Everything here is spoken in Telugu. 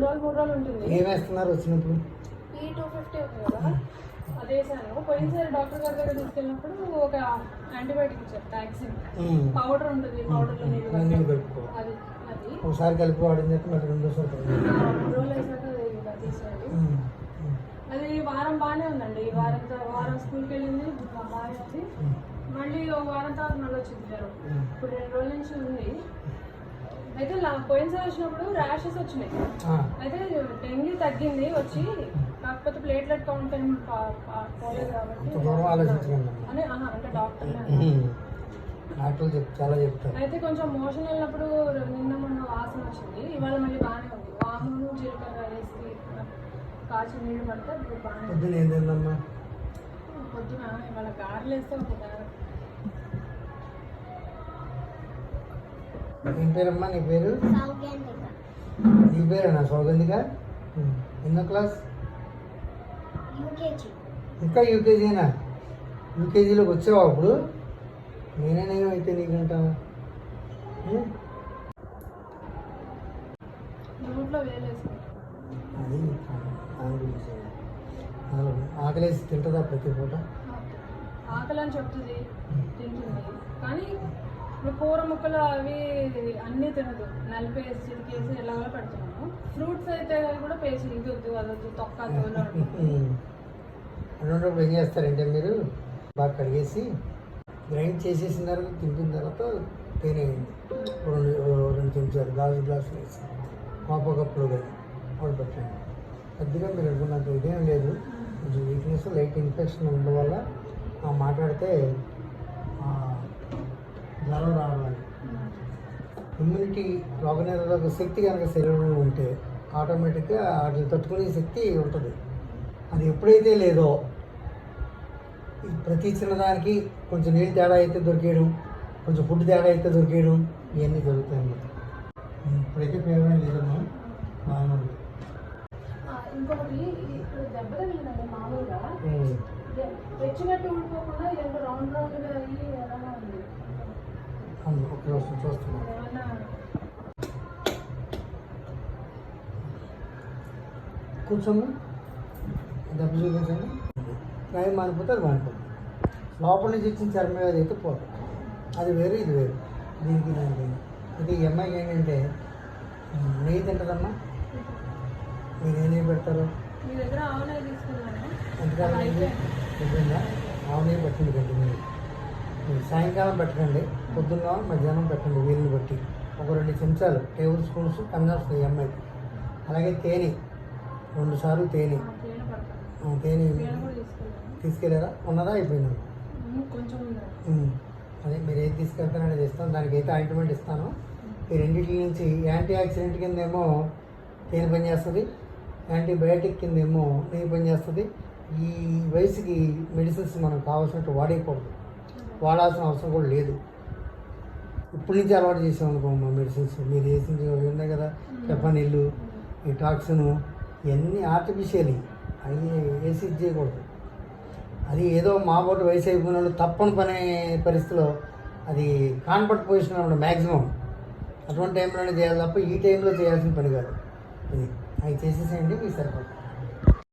రెండు రోజులు మూడు రోజులు ఉంటుంది. వచ్చినప్పుడు? ఈ టూ ఫిఫ్టీ ఉంది కదా. అది వేసాను. పోయినసారి డాక్టర్ గారి దగ్గర తీసుకెళ్ళినప్పుడు ఒక యాంటీబయాటిక్ ఇచ్చారు వ్యాక్సిన్. పౌడర్ ఉంటుంది పౌడర్లో నీళ్ళు అది అది. ఒకసారి కలిపి వాడింది చెప్పి మళ్ళీ రెండోసారి కలిపి. ఆ, మూడు రోజులు వేసాక తీసేయాలి. అది వారం బాగానే ఉందండి. ఈ వారం వారం స్కూల్కి వెళ్ళింది బాగానే ఉంది. మళ్ళీ ఒక వారం తర్వాత మళ్ళీ వచ్చింది. ఇప్పుడు రెండు రోజుల నుంచి ఉంది. అయితే పోయినసారి వచ్చినప్పుడు ర్యాషెస్ వచ్చినాయి. అయితే డెంగ్యూ తగ్గింది వచ్చి కాకపోతే ప్లేట్లెట్ కౌంట్ పోలేదు కాబట్టి అని అంటే డాక్టర్ ఉమ్. డాక్టర్లు చెప్ చాలా చెప్తారు అయితే కొంచెం మోషన్ వెళ్ళినప్పుడు నిన్న మొన్న వాసన వచ్చింది ఇవాళ మళ్ళీ బాగానే ఉంది వామును జీలకర్ర వేసి కాచి నీళ్ళు పడితే ఇప్పుడు బాగానే ఉంది. పొద్దున ఏం తిందమ్మా పొద్దున ఇవాళ గారెలు వేస్తే ఒక గారె ఏం పేరమ్మా నీ పేరు? నీ పేరేనా సౌగంధిక. ఎన్నో క్లాస్? యూకేజీ. ఇంకా యూకేజీనా యూకేజీలోకి వచ్చావా అప్పుడు? నేనే నేను అయితే నీకంటా. అది ఆకలేసి తింటుందా ప్రతి పూట? ఆకలి అని చెప్తుంది. తింటుంది. కానీ ఇప్పుడు కూర ముక్కలు అవి అన్నీ తినదు. నలిపేసి చిరికేసి ఎలాగో పెడుతున్నాము ఫ్రూట్స్ అయితే కూడా పేసి ఇది వద్దు అది వద్దు తొక్క అన్నప్పుడు ఏం చేస్తారంటే మీరు బాగా కడిగేసి గ్రైండ్ చేసేసిన తర్వాత తింటున్న తర్వాత తేనె అయింది రెండు రెండు చెంచాలు గాజు గ్లాసులు వేసి పాప కప్పులు కానీ వాళ్ళు పెట్టండి. పెద్దగా మీరు అనుకున్నంత ఇదేం లేదు. కొంచెం వీక్నెస్ లైట్ ఇన్ఫెక్షన్ ఉండడం వల్ల ఆ మాట్లాడితే జ్వరం రావడం ఇమ్యూనిటీ రోగనిరోధక శక్తి కనుక శరీరంలో ఉంటే ఆటోమేటిక్గా వాటిని తట్టుకునే శక్తి ఉంటుంది. అది ఎప్పుడైతే లేదో ప్రతి చిన్నదానికి కొంచెం నీళ్ళు తేడా అయితే దొరికేయడం కొంచెం ఫుడ్ తేడా అయితే దొరికేయడం ఇవన్నీ జరుగుతాయి అన్నమాట. ఇప్పుడైతే ఫేవరెట్ లేదమ్మా బాగానే ఉంది ఆ, ఇంకొకటి ఇప్పుడు దెబ్బ తగిలిందండి మామూలుగా. ఉమ్. తె- తెచ్చినట్టు ఊడిపోకుండా ఎంత రౌండ్ రౌండ్గా అయ్యి ఎలా ఉంది. అవును ఒక రోజు చూస్తున్నాం ఏమన్నా కూర్చోము. దెబ్బ చూపించండి గాయం మానిపోతే అది మానిపోతుంది లోపల నుంచి ఇచ్చిన చర్మ వ్యాధి అయితే పోతుంది అది వేరు ఇది వేరు. దీనికి దానికి అయితే ఈ అమ్మాయికి ఏంటంటే నెయ్యి తింటుందమ్మా మీరు ఏం నెయ్యి పెడతారు? అది. ఉంటుందా ఆవు నెయ్యి కంటిన్యూ మీరు. సాయంకాలం పెట్టండి పొద్దున్న మధ్యాహ్నం పెట్టండి వీలుని బట్టి. ఒక రెండు చెంచాలు టేబుల్ స్పూన్స్ కన్నా ఈ అమ్మాయికి. అలాగే తేనె రెండు సార్లు తేనె. తేనె తీసుకెళ్ళారా? ఉన్నదా అయిపోయిందా. అదే మీరు ఏది తీసుకెళ్తారో అది ఇస్తాను దానికి అయితే ఆయింట్మెంట్ ఇస్తాను. ఈ రెండింటి నుంచి యాంటీ ఆక్సిడెంట్ కింద ఏమో తేనె పనిచేస్తుంది యాంటీబయాటిక్ కింద ఏమో నెయ్యి పనిచేస్తుంది ఈ వయసుకి మెడిసిన్స్ మనం కావాల్సినట్టు వాడేయకూడదు. వాడాల్సిన అవసరం కూడా లేదు. ఇప్పటి నుంచి అలవాటు చేసాం అనుకో మా మెడిసిన్స్ మీరు వేసింది ఉన్నాయి కదా చెప్పనిల్లు ఈ టాక్సిన్ ఇవన్నీ ఆర్టిఫిషియల్ అవి వేసి చేయకూడదు. అది ఏదో మా బోటు వయసు అయిపోయిన వాళ్ళు తప్పని పనే పరిస్థితిలో అది కాన్ఫర్ట్ పొజిషన్ అన్నమాట మ్యాక్సిమం అటువంటి టైంలోనే చేయాలి తప్ప ఈ టైంలో చేయాల్సిన పని కాదు. అది అవి చేసేసేయండి మీ సరిపడ